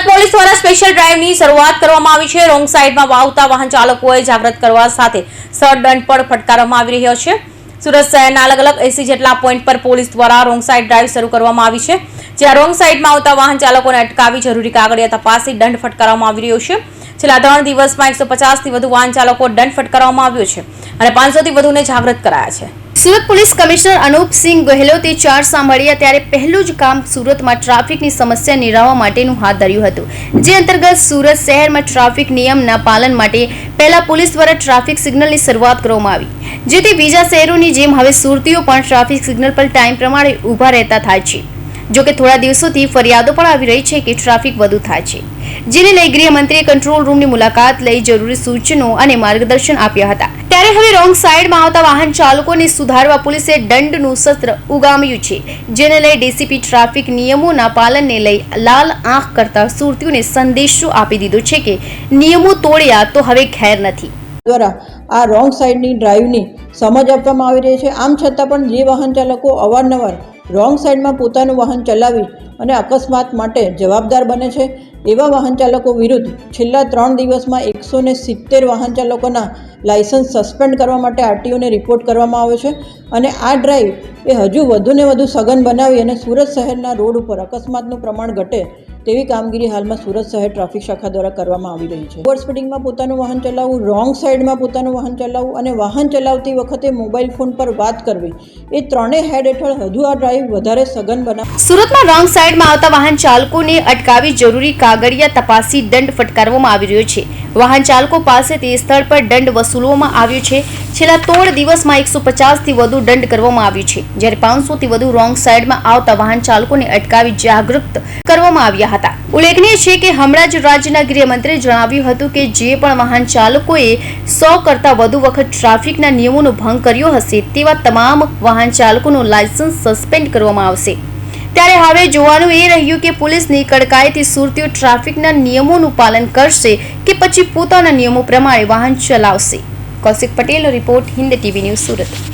Surat police દ્વારા special ડ્રાઈવની શરૂઆત કરવામાં આવી છે. રોંગ સાઈડમાં વાવતા વાહન ચાલકોએ જાગૃત કરવા સાથે સરદંડ દંડ પણ ફટકારવામાં આવી રહ્યો છે. સુરત શહેરના અલગ અલગ એસી જેટલા પોઈન્ટ પર પોલીસ દ્વારા રોંગ સાઈડ ડ્રાઈવ શરૂ કરવામાં આવી છે. જ્યાં રોંગ સાઈડમાં આવતા વાહન ચાલકોને અટકાવી જરૂરી કાગળિયા તપાસી દંડ ફટકારવામાં આવી રહ્યો છે. છેલ્લા ત્રણ દિવસમાં એકસો પચાસથી વધુ વાહન ચાલકો દંડ ફટકારવામાં આવ્યો છે અને પાંચસોથી વધુને જાગૃત કરાયા છે. સુરત પોલીસ કમિશનર અનુપસિંહ ગહેલોતે ચાર સાંભળ્યા ત્યારે પહેલું જ કામ સુરતમાં ટ્રાફિકની સમસ્યા નિરાવવા માટેનું હાથ ધર્યું હતું. જે અંતર્ગત સુરત શહેરમાં ટ્રાફિક નિયમના પાલન માટે પહેલા પોલીસ દ્વારા ટ્રાફિક સિગ્નલની શરૂઆત કરવામાં આવી. જેથી બીજા શહેરોની જેમ હવે સુરતીઓ પણ ટ્રાફિક સિગ્નલ પર ટાઈમ પ્રમાણે ઊભા રહેતા થાય છે. જોકે થોડા દિવસોથી ફરિયાદો પણ આવી રહી છે કે ટ્રાફિક વધુ થાય છે. જેને લઈ ગૃહમંત્રીએ કંટ્રોલ રૂમની મુલાકાત લઈ જરૂરી સૂચનો અને માર્ગદર્શન આપ્યા હતા. ત્યારે હવે રોંગ સાઈડમાં આવતા વાહન ચાલકોને સુધારવા પોલીસે દંડનું સત્ર ઉગામ્યું છે, જેને લઈ ડીસીપી ટ્રાફિક નિયમોના પાલનને લઈ લાલ આંખ કરતા સુરતીઓને સંદેશો આપી દીધો છે કે નિયમો તોડ્યા તો હવે ખેર નથી. દ્વારા આ રોંગ સાઈડની ડ્રાઈવની સમજ આપવામાં આવી રહી છે. આમ છતાં પણ જે વાહન ચાલકો અવારનવાર રોંગ સાઈડમાં પોતાનું વાહન ચલાવી અને અકસ્માત માટે જવાબદાર બને છે. એવા વાહન ચાલકો વિરુદ્ધ છેલ્લા ત્રણ દિવસમાં એકસો ને સિત્તેર વાહન ચાલકોના લાયસન્સ સસ્પેન્ડ કરવા માટે આરટીઓને રિપોર્ટ કરવામાં આવ્યો છે અને આ ડ્રાઈવ એ હજુ વધુને વધુ સઘન બનાવી અને સુરત શહેરના રોડ ઉપર અકસ્માતનું પ્રમાણ ઘટે તેવી કામગીરી હાલમાં સુરત શહેર ટ્રાફિક શાખા દ્વારા કરવામાં આવી રહી છે. ઓવર સ્પીડિંગમાં પોતાનું વાહન ચલાવવું, રોંગ સાઈડમાં પોતાનું વાહન ચલાવવું અને વાહન ચલાવતી વખતે મોબાઈલ ફોન પર વાત કરવી, એ ત્રણેય હેડ હેઠળ હજુ આ ડ્રાઈવ વધારે સઘન બનાવ સુરતમાં રોંગ સાઈડમાં આવતા વાહન ચાલકોને અટકાવી જરૂરી કાગળિયા તપાસી દંડ ફટકારવામાં આવી રહ્યો છે. વાહન ચાલકો પાસેથી સ્થળ પર દંડ વસૂલવામાં આવ્યો છે. છેલ્લા ત્રણ દિવસમાં એકસો પચાસથી વધુ દંડ કરવામાં આવ્યું છે. જ્યારે પાંચસોથી વધુ રોંગ સાઈડમાં આવતા વાહન ચાલકોને અટકાવી જાગૃત કરવામાં આવ્યા હતા. ઉલ્લેખનીય છે કે હમણાં જ રાજ્યના ગૃહમંત્રીએ જણાવ્યું હતું કે જે પણ વાહન ચાલકોએ સો કરતાં વધુ વખત ટ્રાફિકના નિયમોનો ભંગ કર્યો હશે, તેવા તમામ વાહન ચાલકોનું લાયસન્સ સસ્પેન્ડ કરવામાં આવશે. ત્યારે હવે જોવાનું એ રહ્યું કે પોલીસની કડકાઈથી સુરતીઓ ટ્રાફિકના નિયમોનું પાલન કરશે કે પછી પોતાના નિયમો પ્રમાણે વાહન ચલાવશે. કૌશિક પટેલનો report Hind TV news Surat.